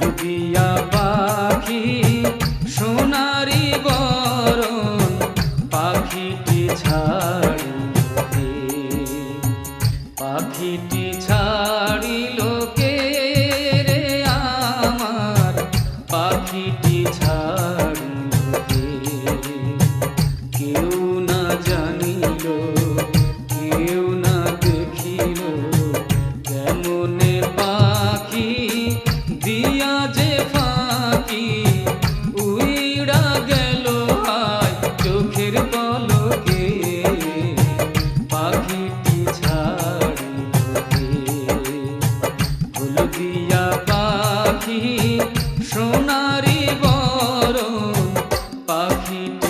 বুটিয়া পাখি সোনারি বরণ পাখিটি ছাড়ি পাখিটি ছাড়ি লোকে রে আমার? পাখিটি ছাড়ি কেউ পাখিটি